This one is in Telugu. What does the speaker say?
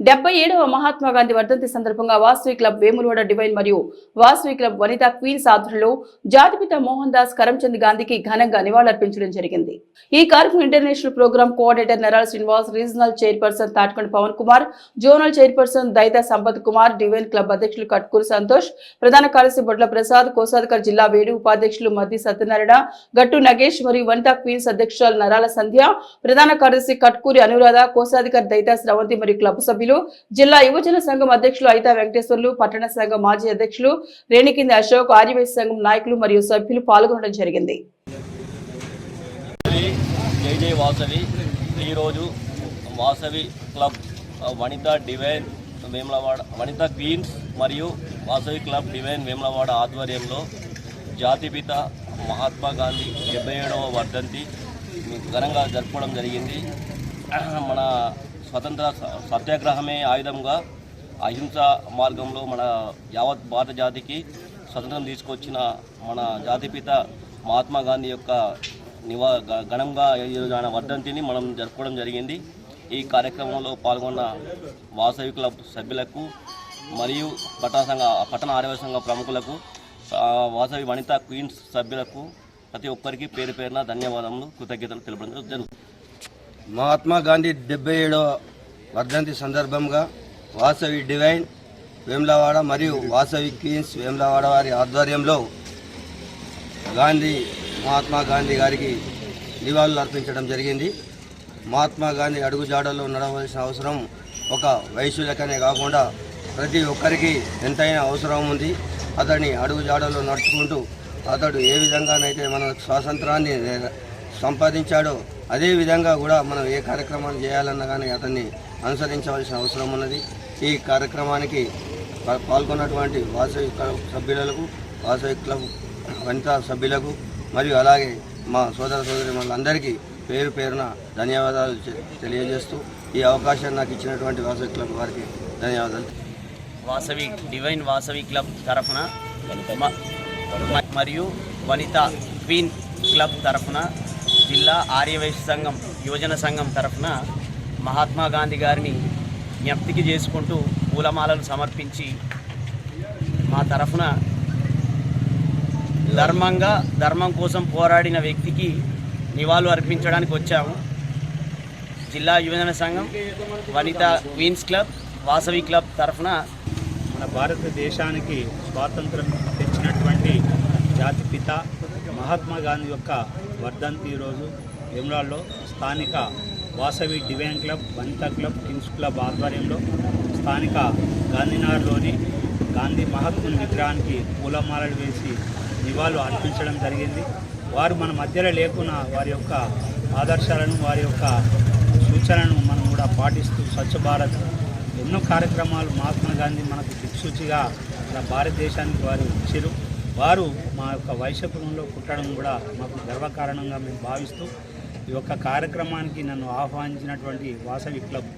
డెబ్బై ఏడవ మహాత్మా గాంధీ వర్ధంతి సందర్భంగా వాసవి క్లబ్ వేములవాడ డివైన్ మరియు వాసవి క్లబ్ వనితా క్వీన్స్ ఆధ్వర్యంలో జాతిపిత మోహన్ దాస్ కరమ్చంద్ గాంధీకి ఘనంగా నివాళులర్పించడం జరిగింది. ఈ కార్యక్రమం international program coordinator Naral Srinivas regional chairperson Thatkonda Pavan Kumar zonal chairperson Daitha Sampath Kumar divine club అధ్యక్షులు కట్కూరు సంతోష్ ప్రధాన కార్యదర్శి బొడ్ల ప్రసాద్ కోసాధికారి జిల్లా వేడి ఉపాధ్యక్షులు మద్ది సత్యనారాయణ గట్టు నగేష్ మరియు వనితా క్వీన్స్ అధ్యక్షురాలు నరాల సంధ్య ప్రధాన కార్యదర్శి కట్కూరి అనురాధ కోశాధికారి దైతా స్రవంతి మరియు క్లబ్ సభ్యులు జిల్లా యువజన సంఘం అధ్యక్షులు అయితా వెంకటేశ్వర్లు పట్టణ సంఘం మాజీ అధ్యక్షులు రేణికింది అశోక్ ఆర్యవేశ సంఘం నాయకులు మరియు సభ్యులు పాల్గొనడం జరిగింది. వాసవి. ఈరోజు Vasavi club Vanitha divine Vemulawada Vanitha queens మరియు వాసవి క్లబ్ డివైన్ వేములవాడ ఆధ్వర్యంలో జాతిపిత మహాత్మా గాంధీ డెబ్బై ఏడవ వర్ధంతి ఘనంగా జరుపుకోవడం జరిగింది. మన స్వతంత్ర స- సత్యాగ్రహమే ఆయుధంగా అహింస మార్గంలో మన యావత్ భారత జాతికి స్వతంత్రం తీసుకొచ్చిన మన జాతిపిత మహాత్మా గాంధీ యొక్క నివా ఘనంగా ఈరోజు ఆయన వర్ధంతిని మనం జరుపుకోవడం జరిగింది. ఈ కార్యక్రమంలో పాల్గొన్న వాసవి క్లబ్ సభ్యులకు మరియు పట్టణ సంఘ పట్టణ ఆరోగ్య సంఘ ప్రముఖులకు వాసవి వనిత క్వీన్స్ సభ్యులకు ప్రతి ఒక్కరికి పేరు పేరున ధన్యవాదములు కృతజ్ఞతలు తెలపడం జరుగుతుంది మహాత్మా గాంధీ డెబ్బై ఏడవ వర్ధంతి సందర్భంగా వాసవి డివైన్ వేములవాడ మరియు వాసవి క్వీన్స్ వేములవాడ వారి ఆధ్వర్యంలో గాంధీ మహాత్మా గాంధీ గారికి నివాళులు అర్పించడం జరిగింది. మహాత్మా గాంధీ అడుగుజాడల్లో నడవలసిన అవసరం ఒక వయసులకనే కాకుండా ప్రతి ఒక్కరికి ఎంతైనా అవసరం ఉంది. అతని అడుగుజాడల్లో నడుచుకుంటూ అతడు ఏ విధంగానైతే మన స్వాతంత్రాన్ని సంపాదించాడో. అదేవిధంగా కూడా మనం ఏ కార్యక్రమాన్ని చేయాలన్నా కానీ అతన్ని అనుసరించవలసిన అవసరం ఉన్నది. ఈ కార్యక్రమానికి పాల్గొన్నటువంటి వాసవి క్లబ్ సభ్యులకు వాసవి క్లబ్ వనితా సభ్యులకు మరియు అలాగే మా సోదర సోదరి మనందరికీ పేరు పేరున ధన్యవాదాలు తెలియజేస్తూ ఈ అవకాశాన్ని నాకు ఇచ్చినటువంటి వాసవి క్లబ్ వారికి ధన్యవాదాలు. వాసవి డివైన్ వాసవి క్లబ్ తరఫున మరియు వనిత క్వీన్ క్లబ్ తరఫున జిల్లా ఆర్యవైశ్య సంఘం యువజన సంఘం తరఫున మహాత్మా గాంధీ గారిని జ్ఞప్తికి చేసుకుంటూ పూలమాలలు సమర్పించి మా తరఫున ధర్మంగా ధర్మం కోసం పోరాడిన వ్యక్తికి నివాళులు అర్పించడానికి వచ్చాము. జిల్లా యువజన సంఘం Vanitha queens club Vasavi club తరఫున మన భారతదేశానికి స్వాతంత్రం తెచ్చినటువంటి జాతిపిత మహాత్మా గాంధీ యొక్క వర్ధంతి ఈరోజు ఎమురాల్లో స్థానిక Vasavi divine club Vanitha club kings club ఆధ్వర్యంలో స్థానిక గాంధీనగర్లోని గాంధీ మహాత్ముని విగ్రహానికి పూలమాలలు వేసి నివాళులు అర్పించడం జరిగింది. వారు మన మధ్యలో లేకున్నా వారి యొక్క ఆదర్శాలను వారి యొక్క సూచనలను మనం కూడా పాటిస్తూ స్వచ్ఛ భారత్ ఎన్నో కార్యక్రమాలు మహాత్మా గాంధీ మనకు దిక్సూచిగా మన భారతదేశానికి వారు ఇచ్చారు. వారు మా యొక్క వైశ్య కులంలో పుట్టడం కూడా మాకు గర్వకారణంగా మేము భావిస్తూ ఈ యొక్క కార్యక్రమానికి నన్ను ఆహ్వానించినటువంటి వాసవి క్లబ్.